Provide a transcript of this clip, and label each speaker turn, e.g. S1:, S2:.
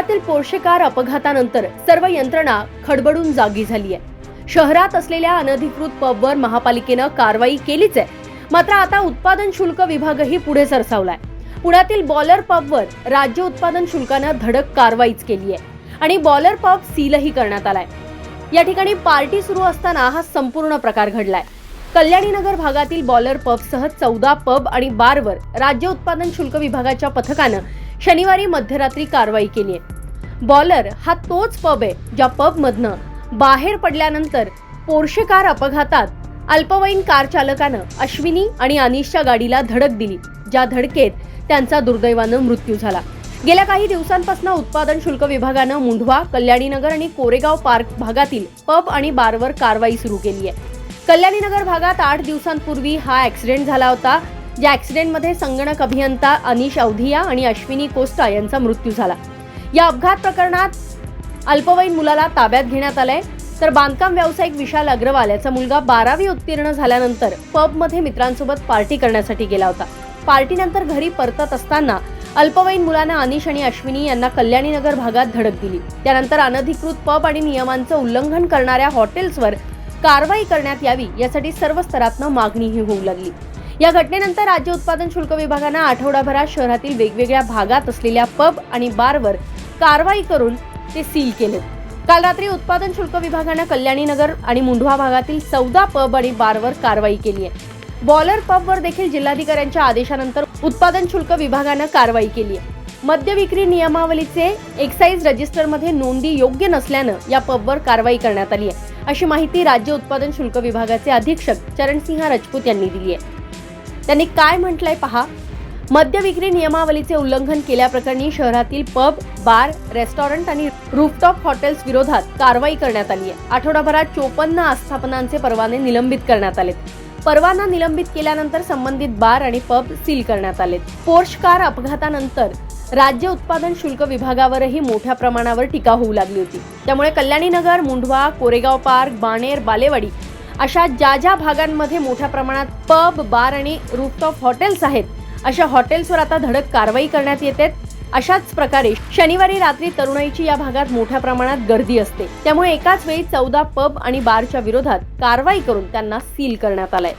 S1: पुण्यातील Porsche car अपघातानंतर सर्व यंत्रणा खडबडून जागी झाली आहे शहरात असलेल्या अनधिकृत पबवर महापालिकेनं कारवाई केलीच आहे. मात्र आता उत्पादन शुल्क विभागही पुढे सरसावलाय. पुण्यातील बॉलर पबवर राज्य उत्पादन शुल्कानं धडक कारवाईच केली आहे आणि बॉलर पब सीलही करण्यात आलाय. या ठिकाणी पार्टी सुरू असताना हा संपूर्ण प्रकार घडलाय. कल्याणीनगर भागातील बॉलर पबसह चौदा पब आणि बारवर राज्य उत्पादन शुल्क विभागाच्या पथकानं शनिवारी मध्यरात्री कारवाई केली आहे. बॉलर हा तोच पब आहे ज्या पबमधनं बाहेर पडल्यानंतर पोर्शे कार अपघातात अल्पवयीन कार चालकानं अश्विनी आणि अनिशच्या गाडीला धडक दिली ज्या धडकेत त्यांचा दुर्दैवानं मृत्यू झाला. गेल्या काही दिवसांपासून उत्पादन शुल्क विभागानं मुंढवा कल्याणीनगर आणि कोरेगाव पार्क भागातील पब आणि बारवर कारवाई सुरू केली आहे. कल्याणीनगर भागात आठ दिवसांपूर्वी हा ऍक्सिडेंट झाला होता. ज्या ॲक्सिडेंटमध्ये संगणक अभियंता अनिश अवधिया आणि अश्विनी कोस्टा यांचा मृत्यू झाला. या अपघात प्रकरणात अल्पवयीन मुलाला ताब्यात घेण्यात आलंय. तर बांधकाम व्यावसायिक विशाल अग्रवाल याचा मुलगा बारावी उत्तीर्ण झाल्यानंतर पबमध्ये मित्रांसोबत पार्टी करण्यासाठी गेला होता. पार्टीनंतर घरी परतत असताना अल्पवयीन मुलानं अनिश आणि अश्विनी यांना कल्याणीनगर भागात धडक दिली. त्यानंतर अनधिकृत पब आणि नियमांचं उल्लंघन करणाऱ्या हॉटेल्सवर कारवाई करण्यात यावी यासाठी सर्व स्तरातनं मागणीही होऊ लागली. या घटनेनंतर राज्य उत्पादन शुल्क विभागानं आठवडाभरात शहरातील वेगवेगळ्या भागात असलेल्या पब आणि बारवर कारवाई करून ते सील केले. काल रात्री उत्पादन शुल्क विभागानं कल्याणीनगर आणि मुंढवा भागातील चौदा पब आणि बारवर कारवाई केली आहे. बॉलर पबवर देखील जिल्हाधिकाऱ्यांच्या आदेशानंतर उत्पादन शुल्क विभागानं कारवाई केली आहे. मद्य विक्री नियमावलीचे एक्साईज रजिस्टरमध्ये नोंदी योग्य नसल्यानं या पबवर कारवाई करण्यात आली आहे. अशी माहिती राज्य उत्पादन शुल्क विभागाचे अधीक्षक चरणसिंह राजपूत यांनी दिली आहे. त्यांनी काय म्हटलंय पहा. मद्य विक्री नियमावलीचे उल्लंघन केल्याप्रकरणी शहरातील पब बार रेस्टॉरंट आणि रूफटॉप हॉटेल्स विरोधात कारवाई करण्यात आली आहे. आठवडाभरात चोपन्न आस्थापनांचे परवाने निलंबित करण्यात आलेत. परवाना निलंबित केल्यानंतर संबंधित बार आणि पब सील करण्यात आले पोर्श कार अपघातानंतर राज्य उत्पादन शुल्क विभागावरही मोठ्या प्रमाणावर टीका होऊ लागली होती. त्यामुळे कल्याणीनगर मुंढवा कोरेगाव पार्क बाणेर बालेवाडी अशा ज्या ज्या भागांमध्ये मोठ्या प्रमाणात पब बार आणि रूफटॉप हॉटेल्स आहेत अशा हॉटेल्सवर आता धडक कारवाई करण्यात येते. अशाच प्रकारे शनिवारी रात्री तरुणाईची या भागात मोठ्या प्रमाणात गर्दी असते. त्यामुळे एकाच वेळी चौदा पब आणि बारच्या विरोधात कारवाई करून त्यांना सील करण्यात आलाय.